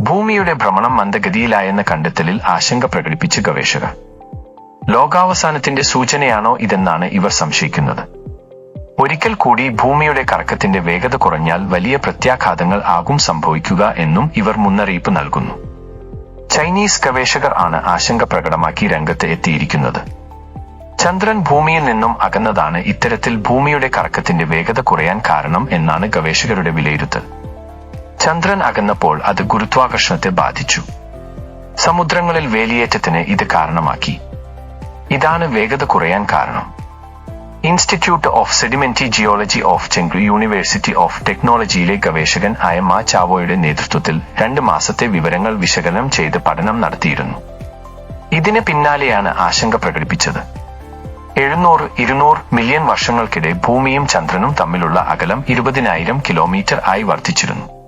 ഭൂമിയുടെ ഭ്രമണം മന്ദഗതിയിലായെന്ന കണ്ടെത്തലിൽ ആശങ്ക പ്രകടിപ്പിച്ച് ഗവേഷകർ. ലോകാവസാനത്തിന്റെ സൂചനയാണോ ഇതെന്നാണ് ഇവർ സംശയിക്കുന്നത്. ഒരിക്കൽ കൂടി ഭൂമിയുടെ കറക്കത്തിന്റെ വേഗത കുറഞ്ഞാൽ വലിയ പ്രത്യാഘാതങ്ങൾ ആകും സംഭവിക്കുക എന്നും ഇവർ മുന്നറിയിപ്പ് നൽകുന്നു. ചൈനീസ് ഗവേഷകർ ആണ് ആശങ്ക പ്രകടമാക്കി രംഗത്ത് എത്തിയിരിക്കുന്നത്. ചന്ദ്രൻ ഭൂമിയിൽ നിന്നും അകന്നതാണ് ഇത്തരത്തിൽ ഭൂമിയുടെ കറക്കത്തിന്റെ വേഗത കുറയാൻ കാരണം എന്നാണ് ഗവേഷകരുടെ വിലയിരുത്തൽ. ചന്ദ്രൻ അകന്നപ്പോൾ അത് ഗുരുത്വാകർഷണത്തെ ബാധിച്ചു. സമുദ്രങ്ങളിൽ വേലിയേറ്റത്തിന് ഇത് കാരണമാക്കി. ഇതാണ് വേഗത കുറയാൻ കാരണം. Institute of sedimentary geology of Chengdu university of ടെക്നോളജിയിലെ ഗവേഷകൻ ആയ മാ ചാവോയുടെ നേതൃത്വത്തിൽ രണ്ട് മാസത്തെ വിവരങ്ങൾ വിശകലനം ചെയ്ത് പഠനം നടത്തിയിരുന്നു. ഇതിന് പിന്നാലെയാണ് ആശങ്ക പ്രകടിപ്പിച്ചത്. എഴുന്നൂറ് ഇരുന്നൂറ് മില്യൺ വർഷങ്ങൾക്കിടെ ഭൂമിയും ചന്ദ്രനും തമ്മിലുള്ള അകലം ഇരുപതിനായിരം കിലോമീറ്റർ ആയി വർദ്ധിച്ചിരുന്നു.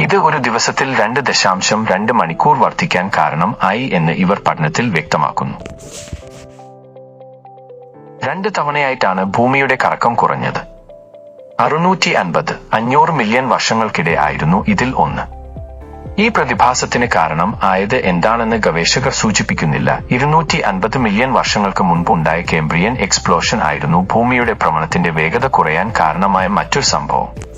ഇത് ഒരു ദിവസത്തിൽ രണ്ട് ദശാംശം രണ്ട് മണിക്കൂർ വർദ്ധിക്കാൻ കാരണം ആയി എന്ന് ഇവർ പഠനത്തിൽ വ്യക്തമാക്കുന്നു. രണ്ട് തവണയായിട്ടാണ് ഭൂമിയുടെ കറക്കം കുറഞ്ഞത്. അറുന്നൂറ്റി അൻപത് അഞ്ഞൂറ് മില്യൺ വർഷങ്ങൾക്കിടെ ആയിരുന്നു ഇതിൽ ഒന്ന്. ഈ പ്രതിഭാസത്തിന് കാരണം ആയത് എന്താണെന്ന് ഗവേഷകർ സൂചിപ്പിക്കുന്നില്ല. ഇരുന്നൂറ്റി അൻപത് മില്യൺ വർഷങ്ങൾക്ക് മുൻപുണ്ടായ കേംബ്രിയൻ എക്സ്പ്ലോഷൻ ആയിരുന്നു ഭൂമിയുടെ ഭ്രമണത്തിന്റെ വേഗത കുറയാൻ കാരണമായ മറ്റൊരു സംഭവം.